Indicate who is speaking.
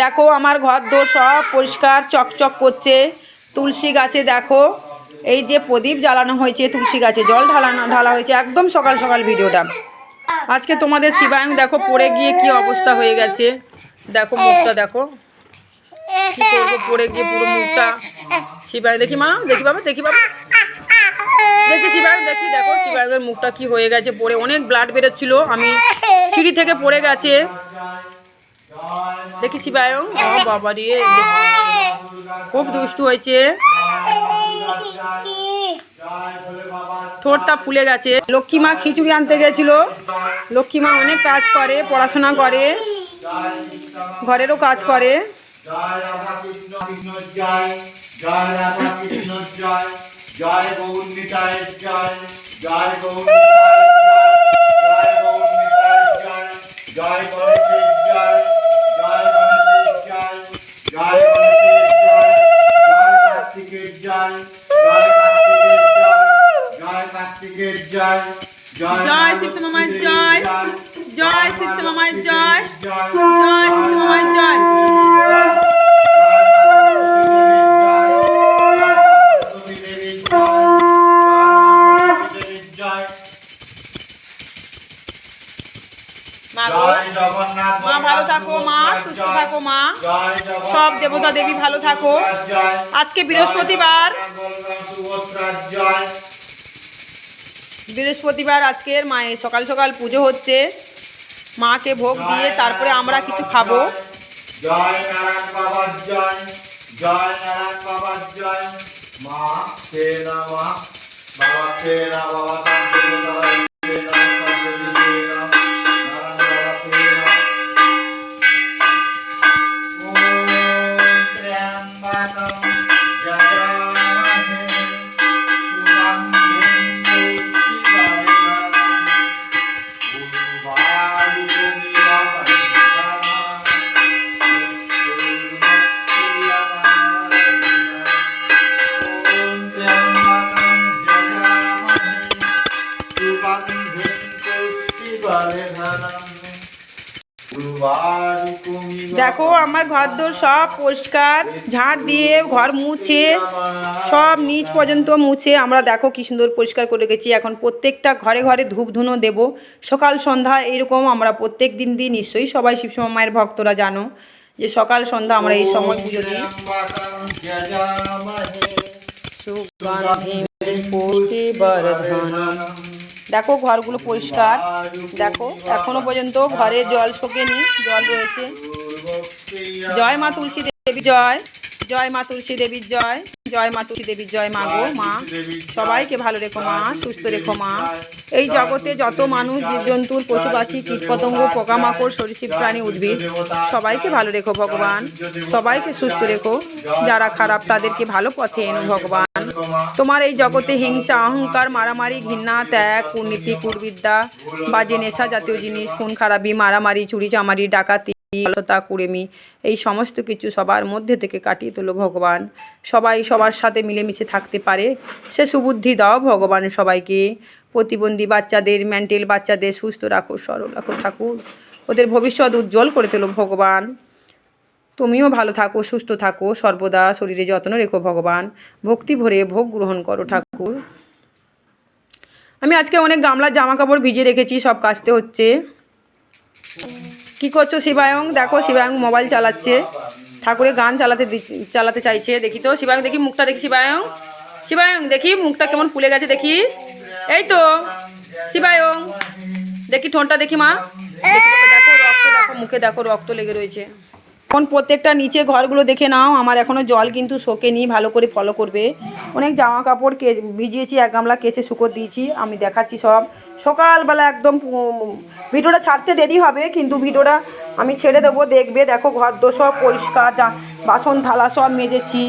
Speaker 1: দেখো, আমার ঘর দোর সব পরিষ্কার, চকচক করছে। তুলসী গাছে দেখো, এই যে প্রদীপ জ্বালানো হয়েছে তুলসী গাছে, জল ঢালানো ঢালা হয়েছে একদম সকাল সকাল ভিডিওটা। আজকে তোমাদের শিবায়ং দেখো, পড়ে গিয়ে কি অবস্থা হয়ে গেছে। দেখো, মুখটা দেখো। কি করব, পড়ে গিয়ে পুরো মুখটা। শিবায়, দেখি মা, দেখি বাবা দেখি বাবা। দেখি শিবায়ং, দেখি, দেখো, শিবায়ংয়ের মুখটা কি হয়ে গেছে, পড়ে অনেক ব্লাড বেরোচ্ছিল। আমি সিঁড়ি থেকে পড়ে গেছে। দেখি শিবায়ং ও বাবা রে খুব দুষ্টু হয়েছে। ঠোঁটটা ফুলে গেছে। লক্ষ্মী মা খিচুড়ি আনতে গেছিল। লক্ষ্মী মা অনেক কাজ করে, পড়াশোনা করে। ঘরেরও কাজ করে।
Speaker 2: জয় জয়। জয় জয় গণেশ জয় জয় গণেশ জয় জয় গণেশ জয়। জয় কার্তিকের জয় জয় কার্তিকের জয়। জয় কার্তিকের জয়
Speaker 1: জয় শিবশ্রী মামার জয় জয় শিবশ্রী মামার জয়
Speaker 2: জয়
Speaker 1: জয় মামার জয়। মা গো মা ভালো থাকো মা সুস্থ থাকো মা। সব দেবতা দেবী ভালো থাকো। আজকে বৃহস্পতিবার। বৃহস্পতিবার আজকের মায়ের সকাল সকাল পুজো হচ্ছে। মাকে ভোগ দিয়ে তারপরে আমরা কিছু খাব।
Speaker 2: জয়। নারায়ণ বাবার জয়। জয় নারায়ণ বাবার জয়। মা বাবা বাবা?
Speaker 1: দেখো আমার ঘর দোর সব পরিষ্কার ঝাঁট দিয়ে ঘর মুছে সব নিচ পর্যন্ত মুছে। আমরা দেখো কি সুন্দর পরিষ্কার করে গেছি এখন প্রত্যেকটা ঘরে ঘরে ধূপ ধুনো দেবো। সকাল সন্ধ্যা এরকম আমরা প্রত্যেক দিন দিই নিশ্চয়ই সবাই শিবসমা মায়ের ভক্তরা জানো যে সকাল সন্ধ্যা আমরা এই সময় পুজো দিই। পুষ্টিবর্ধনম। দেখো ঘরগুলো পরিষ্কার। দেখো, এখনও পর্যন্ত ঘরে জল শোকেনি, জল রয়েছে। জয় মা তুলসী দেবী, জয়। জয় মা তুলসী দেবীর জয়। জয় মা তুলসী দেবীর জয় মা গো, মা। সবাইকে ভালো রেখো মা, সুস্থ রেখো মা। এই জগতে যত মানুষ, জীবজন্তুর পশু পাখি কীটপতঙ্গ, পোকামাকড়, সরীসৃপ, প্রাণী, উদ্ভিদ, সবাইকে ভালো রেখো ভগবান। সবাইকে সুস্থ রেখো। যারা খারাপ, তাদেরকে ভালো পথে এনো ভগবান। তোমার এই জগতে হিংসা, অহংকার, মারামারি, ঘৃণা, ত্যাগ, কুর্নীতি, কুরবিদ্যা, বাজে নেশা জাতীয় জিনিস, খুন, খারাপি, মারামারি, চুরি, চামারি, ডাকাতি অলতা কুড়েমি এই সমস্ত কিছু সবার মধ্যে থেকে কাটিয়ে তোলো ভগবান। সবাই সবার সাথে মিলেমিশে থাকতে পারে। সে সুবুদ্ধি দাও ভগবান সবাইকে। প্রতিবন্ধী বাচ্চাদের মেন্টাল বাচ্চাদের সুস্থ রাখো, সরল রাখো ঠাকুর। ওদের ভবিষ্যৎ উজ্জ্বল করে তোলো ভগবান। তুমিও ভালো থাকো, সুস্থ থাকো, সর্বদা শরীরে যত্ন রেখো ভগবান। ভক্তি ভরে ভোগ গ্রহণ করো ঠাকুর। আমি আজকে অনেক গামলার জামা কাপড় ভিজে রেখেছি, সব কাচতে হচ্ছে। কি করছ শিবায়ং? দেখো শিবায়ং মোবাইল চালাচ্ছে। ঠাকুরের গান চালাতে চালাতে চাইছে, দেখি তো। শিবায়ং, দেখি মুখটা, দেখি শিবায়ং। শিবায়ং, দেখি মুখটা কেমন ফুলে গেছে, দেখি। এই তো, শিবায়ং। দেখি ঠোঁটটা দেখি মা, দেখো রক্ত, দেখো মুখে, দেখো রক্ত লেগে রয়েছে। এখন প্রত্যেকটা নিচে ঘরগুলো দেখে নাও, আমার এখনও জল কিন্তু শোকে শোকেনি, ভালো করে ফলো করবে। অনেক জামা কাপড় কে, ভিজিয়েছি, এক গামলা কেচে শুকো দিয়েছি, আমি দেখাচ্ছি সব। সকালবেলা একদম ভিডিওটা ছাড়তে দেরি হবে, কিন্তু ভিডিওটা আমি ছেড়ে দেবো, দেখবে, দেখো ঘর দো সব পরিষ্কার বাসন থালা সব মেজেছি।